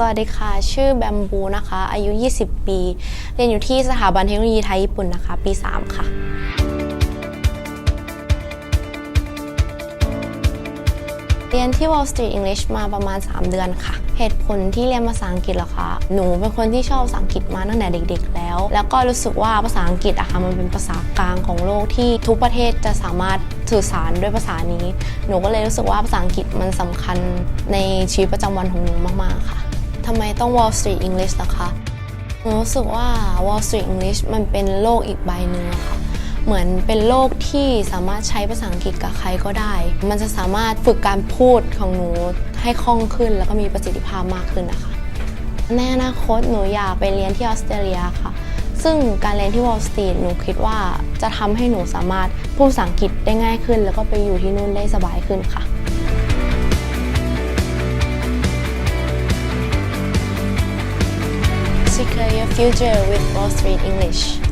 สวัสดีค่ะ ชื่อแบมบูนะคะ อายุ 20 ปี เรียนอยู่ที่สถาบันเทคโนโลยีไทยญี่ปุ่นนะคะ ปี 3 ค่ะ เรียนที่ Wall Street English มาประมาณ 3 เดือนค่ะ เหตุผลที่เรียนภาษาอังกฤษเหรอคะ หนูเป็นคนที่ชอบภาษาอังกฤษมาตั้งแต่เด็ก ๆ แล้ว แล้วก็รู้สึกว่าภาษาอังกฤษอะค่ะมันเป็นภาษากลางของโลกที่ทุกประเทศจะสามารถสื่อสารด้วยภาษานี้ หนูก็เลยรู้สึกว่าภาษาอังกฤษมันสำคัญในชีวิตประจำวันของหนูมากๆค่ะ ทำไมต้อง Wall Street English ล่ะคะหนูรู้สึกว่า Wall Street English มันเป็นโลกอีกใบหนึ่งค่ะเหมือนเป็นโลกที่สามารถใช้ภาษาอังกฤษกับใครก็ได้ มันจะสามารถฝึกการพูดของหนูให้คล่องขึ้น แล้วก็มีประสิทธิภาพมากขึ้นนะคะ ในอนาคตหนูอยากไปเรียนที่ออสเตรเลียค่ะ ซึ่งการเรียนที่ Wall Street หนูคิดว่าจะทำให้หนูสามารถพูดภาษาอังกฤษได้ง่ายขึ้น แล้วก็ไปอยู่ที่นู่นได้สบายขึ้นค่ะ Your future with Wall Street English